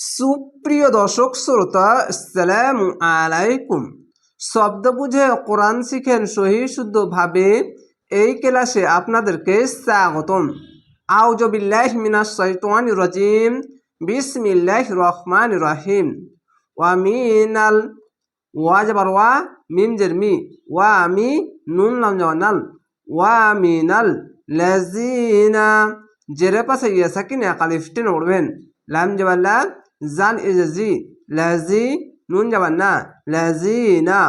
সুপ্রিয় দর্শক, শ্রোতা সালাম আলাইকুম। শব্দ বুঝে কোরআন শিখেন সহি শুদ্ধভাবে এই ক্লাসে আপনাদেরকে স্বাগতম। আউজবিল্লাহ মিনাস শৈতান রাজিম। বিসমিল্লাহ রহমান রহিম। ওয়া মিনাল ওয়া যাবার ওয়া মিম জের মি। ওয়া আমি নুন নাম যাওয়া নাল। ওয়া মিনাল লাজিনা জেরে পাশে ইয়ে সাকিন একালিফ টেনে পড়বেন। লাম যাবার লা জান ইজ জি লাজি নুন যাবার না লাজিনা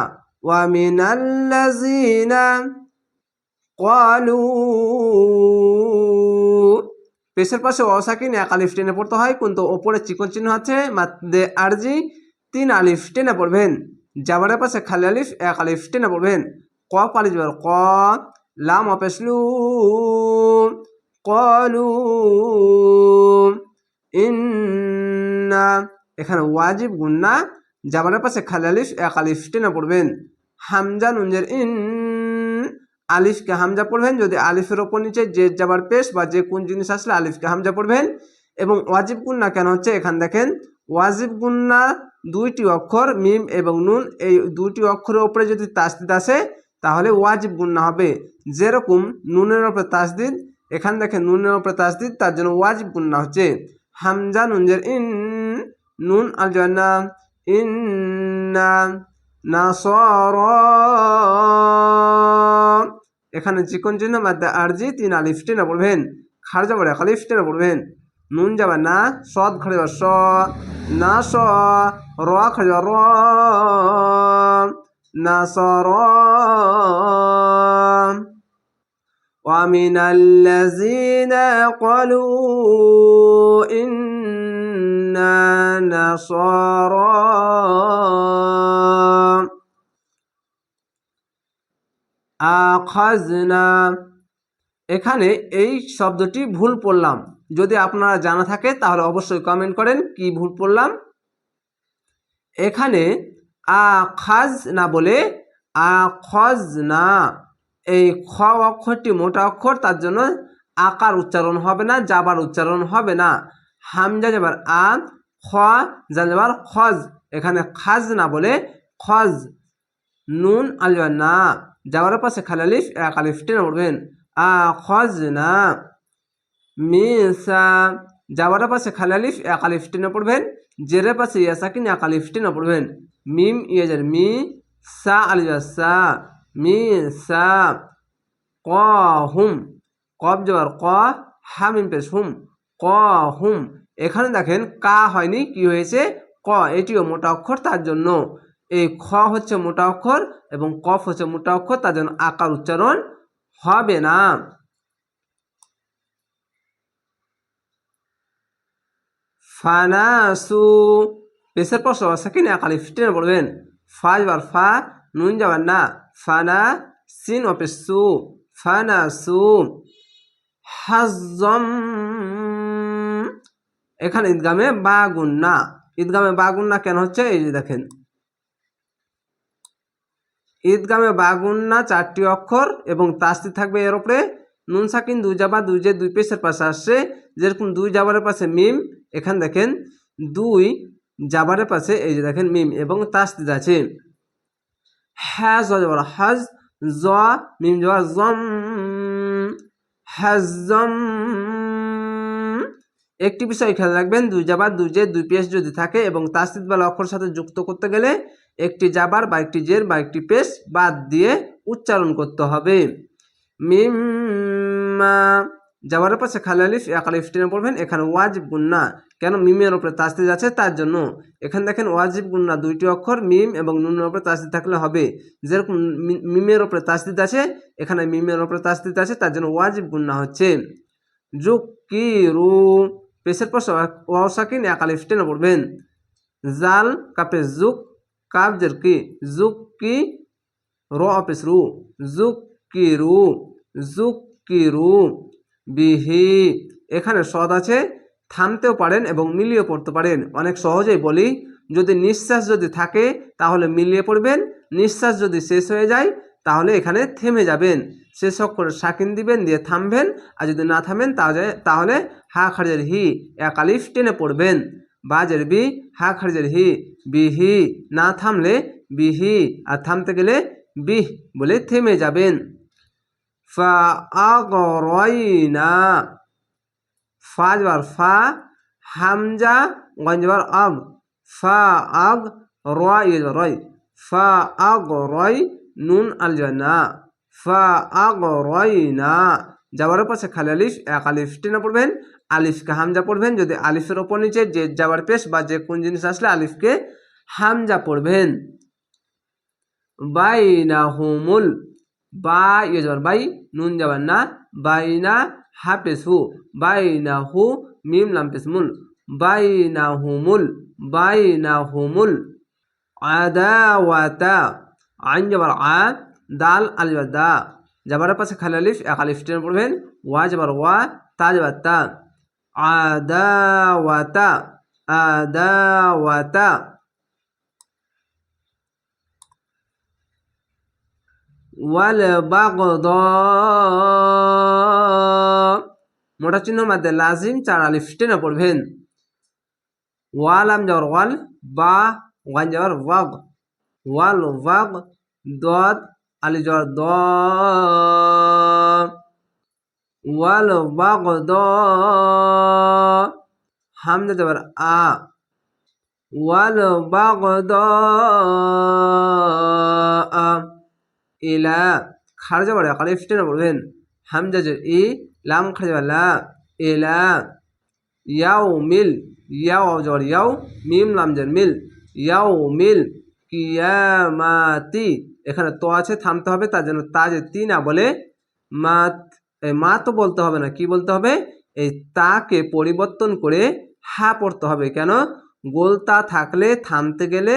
ওয়া মিনাল লাজিনা قالوا পেশের পাশে অসাকিন এক আলিফ টেনে পড়তে হয় কিন্তু ওপরে চিকন চিহ্ন আছে মাদ্দে আরজি তিন আলিফ টেনে পড়বেন জাবারের পাশে খালি আলিফ এক আলিফ টেনে পড়বেন ক পালি যাবার ক লাম অপেসলু কলু ইন্না এখানে ওয়াজিব গুন্না জাবারের পাশে খালি আলিফ, এক আলিফ টেনে পড়বেন। হামজা নুনজের ইন, আলিফকে হামজা পড়বেন, যদি আলিফের ওপর নিচে যে যাবার পেশ বা যে কোন জিনিস আসলে আলিফকে হামজা পড়বেন। এবং ওয়াজিব গুন্না কেন হচ্ছে? এখান দেখেন, ওয়াজিব গুন্না দুইটি অক্ষর, মিম এবং নুন, এই দুইটি অক্ষরের ওপরে যদি তাসদিদ আসে, তাহলে ওয়াজিব গুন্না হবে। যেরকম নুনের ওপরে তাসদিদ, এখান দেখেন নুনের ওপরে তাসদিদ, তার জন্য ওয়াজিব গুন্না হচ্ছে। হামজা নুনজের ইন নুন আল জান্না ইন্না নাসরা এখানে চিকন চিহ্ন মাদ্দা আরজি তিন আলিফ টেনে পড়বেন খার যাবার এক আলিফ টেনে পড়বেন নুন যাবার না সদ খড়ে যাবার স না স র খড়ে যাবার র না স র ومن الذين قالوا إنا نصارى আখাজনা এখানে এই শব্দটি ভুল পড়লাম যদি আপনারা জানা থাকে তাহলে অবশ্যই কমেন্ট করেন কি ভুল পড়লাম এখানে আখাজ না বলে আখজ না এই খ অক্ষরটি মোটা অক্ষর তার জন্য আকার উচ্চারণ হবে না যাবার উচ্চারণ হবে না হামজা যাবার আ খ খজ। এখানে খাজ না বলে খজ। নুন আলবা না। যাওয়ার পাশে খালালিফ এক আলিফ টেনে পড়বেন। আ, খজ না। মিসা যাওয়ার পাশে খালালিফ এক আলিফ টেনে পড়বেন। জেরের পাশে ইয়াসাকিন এক আলিফ টেনে পড়বেন। মিম ইয়াজার মি, সা আলিজা সা। মি, সা। ক, হুম। কব যাবার ক, হা, মিম পেশ হুম। ক, হুম। এখানে দেখেন কা হয়নি, কি হয়েছে? ক, এটিও মোটা অক্ষর তার জন্য। এই খ হচ্ছে মোটা অক্ষর এবং কফ হচ্ছে মোটা অক্ষর, তার জন্য আকার উচ্চারণ হবে না। ফানাসু, পেশের পর সেকেন্ড একালি ফিটেনে বলবেন। ফা যাবার ফা, নুন যাবার না। ফানা সিন অপেসু, ফানাসু হাজম এখানে ঈদগামে বাগুন্না। ঈদগামে বাগুন্না কেন হচ্ছে? এই যে দেখেন। ঈদগামে বাগুন্না চারটি অক্ষর এবং তাস্তি থাকবে এর উপরে। নুন, সাকিন, দুই জাবা দুই যে দুই পেশের পাশে আসছে। যেরকম দুই জাবারের পাশে মিম, এখান দেখেন দুই জাবারের পাশে এই যে দেখেন মিম এবং তাস্তিদ আছে। যাবার হাজ জ মিম জম হাজম একটি বিষয় খেয়াল রাখবেন, দুই জাবার দুই জের দুই পেশ যদি থাকে এবং তাস্তিদ বালা অক্ষর সাথে যুক্ত করতে গেলে একটি জাবার বা একটি জের বা একটি পেশ বাদ দিয়ে উচ্চারণ করতে হবে। মিম্মা যাওয়ার পাশে খালি আলিফ, এক আলিফ টেনে পড়বেন, এখানে ওয়াজিব গুন্না। কেন? মিমের ওপরে তাস্তিদ আছে, তার জন্য। এখানে দেখেন ওয়াজিব গুন্না, দুইটি অক্ষর, মিম এবং নুনের ওপরে তাস্তিদ থাকলে হবে। যেরকম মিমের ওপরে তাস্তিদ আছে, এখানে মিমের ওপরে তাস্তিদ আছে, তার জন্য ওয়াজিব গুন্না হচ্ছে। যুক কি রু পেশের পর ওয়াসাকিন এক আলিফ, টেনে পড়বেন। জাল কাপে জুক, কাপ জের কি? জুক কি র অপেস রু? জুক কি রু? জুক কি রু? বিহি। এখানে সদ আছে, থামতেও পারেন এবং মিলিয়ে পড়তে পারেন। অনেক সহজেই বলি, যদি নিঃশ্বাস যদি থাকে, তাহলে মিলিয়ে পড়বেন, নিঃশ্বাস যদি শেষ হয়ে যায়, তাহলে এখানে থেমে যাবেন। শেষ অক্ষরে সাকিন দিবেন, দিয়ে থামবেন, আর যদি না থামেন তাহলে হা খারের হি, এক আলিফ টেনে পড়বেন। বাজের বি, হা খারজের হি, বিহি, না থামলে বিহি, আর থামতে গেলে বিহ বলে থেমে যাবেন। ফা আগরাইনা ফা যাবার ফা, হামজা গঞ্জবার আগ, ফা আগ রয় যাবার রয়, ফা আগ রয়, নুন আল না। ফা যাওয়ার পাশে খালি আলিফ, এক আলিফ টেনে পড়বেন। আলিফকে হামজা পড়বেন। যদি আলিফের ওপর নিচে যে যাবার পেশ বা যে কোন জিনিস আসলে আলিফকে হামজা পড়বেন। বাইনা হুমুল বাই, নুন যাবার না। বাইনা হাফেস হু বাইনা হু মিম লাম পেস মুল বাইনা হুমুল বাইনা হুমুল আদাওয়াতা, আইন যাবার আ দাল, আল যাবার দা। যাবার পাশে খালি আলিফ, এক আলিফ টেনে পড়বেন। ওয়া, যাবার ওয়া, তা, যাবার তা। আদাওয়াতা আদাওয়াতা। ওয়াল বাগদ। মোটা চিহ্ন মধ্যে লাজিম, চার আলিফ টেনে পড়বেন। ওয়াল, আম যাওয়ার ওয়াল, বা, ওয়ান যাওয়ার ওয়াগ। ওয়াল, ওয়াগ, দদ আলি যাওয়ার দ ওয়াল বাগদ হামজা যাবার আ ওয়াল বাগদ আ ইলা খারজা বাড়ে আকালে ফিটেনা পড়বেন হামজা জের ই, লাম খারজা লা ইলা ইয়াও মিল ইয়াও জর ইয়াও মিম লাম জের মিল। ইয়াও মিল কিয়ামাতি এখানে তো আছে, থামতে হবে, তার জন্য তা যে তি না বলে মা তো বলতে হবে না, কি বলতে হবে? এই তাকে পরিবর্তন করে হা পড়তে হবে, কেন? গোলতা থাকলে থামতে গেলে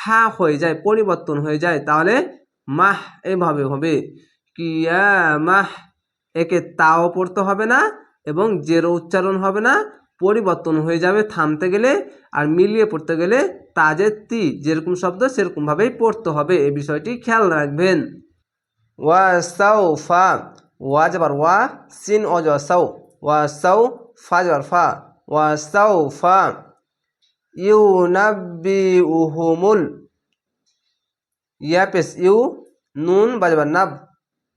হা হয়ে যায়, পরিবর্তন হয়ে যায়, তাহলে মাহ এভাবে হবে। কিয়া মাহ একে তাও পড়তে হবে না এবং জেরো উচ্চারণ হবে না পরিবর্তন হয়ে যাবে, থামতে গেলে আর মিলিয়ে পড়তে গেলে তাজের তি, যেরকম শব্দ সেরকমভাবেই পড়তে হবে। এই বিষয়টি খেয়াল রাখবেন। ওয়া সাউ ফা, ওয়া যাবার ওয়া, সিন ও যাবার সাউ, ওয়া সাউ ফা যাবার ফা, ওয়া সাউ ফা। ইউ নাব্বি উহুমুল ইয়া পেস ইউ, নুন বাজবার নাব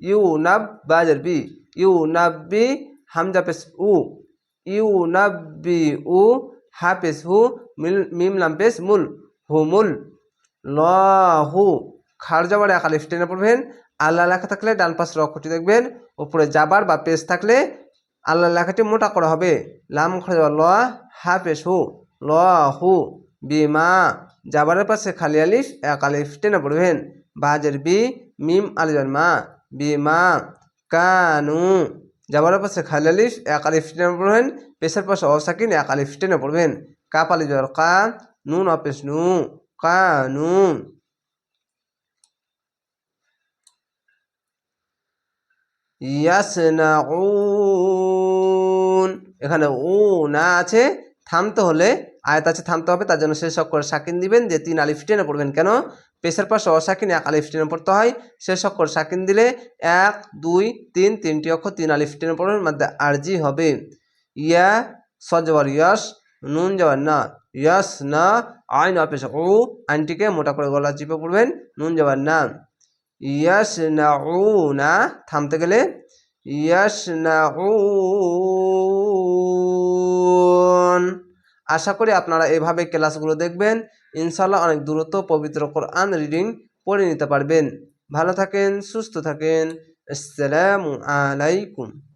ইউ নাব বাজার বি ইউ নাব্বি হামজা পেস উ। ইউ নাব্বি উ হা পেস হু মিল, মিম লাম পেস মুল। হুমুল লহু খার যাবার এক আলিফ টেনে পড়বেন। আল্লাহ লেখা থাকলে ডান পাশের অক্ষরটি দেখবেন। উপরে যাবার বা পেস থাকলে আল্লাহ লেখাটি মোটা করা হবে। লাম খার যাবার ল হাফেস হু। ল, হু। বিমা। যাবারের পাশে খালি আলিফ, এক আলিফ টেনে পড়বেন। বাজের বি, মিম আলিজার মা। বিমা। কানু। যাবারের পাশে খালি আলিফ এক আলিফ টেনে পড়বেন পেশের পাশে অসাকিন, এক আলিফ টেনে পড়বেন। কাপ আলিজার কা, নুন অপেশ নু কানু ইয়াসনাউন। এখানে উ না আছে, থামতে হলে, আয়াত আছে থামতে হবে, তার জন্য শেষ অক্ষর সাকিন দিবেন যে তিন আলিফ টেনে পড়বেন। কেন? পেশের পাশে অসাকিন এক আলিফ টেনে পড়তে হয় শেষ অক্ষর সাকিন দিলে এক দুই তিন তিনটি অক্ষর তিন আলিফ টেনে পড়বেন মধ্যে আরজি হবে ইয়া সজবর ইয়াস নুন জবর না ইয়াস না আইন অপেশ ও আইনটিকে মোটা করে গলা চিপে পড়বেন নুন জবর না ইয়াস না ও না থামতে গেলে ইয়াস না উ আশা করি আপনারা এভাবে ক্লাসগুলো দেখবেন ইনশাল্লাহ অনেক দূরত্ব পবিত্র কোরআন রিডিং পড়ে নিতে পারবেন। ভালো থাকেন, সুস্থ থাকেন। আসসালামু আলাইকুম।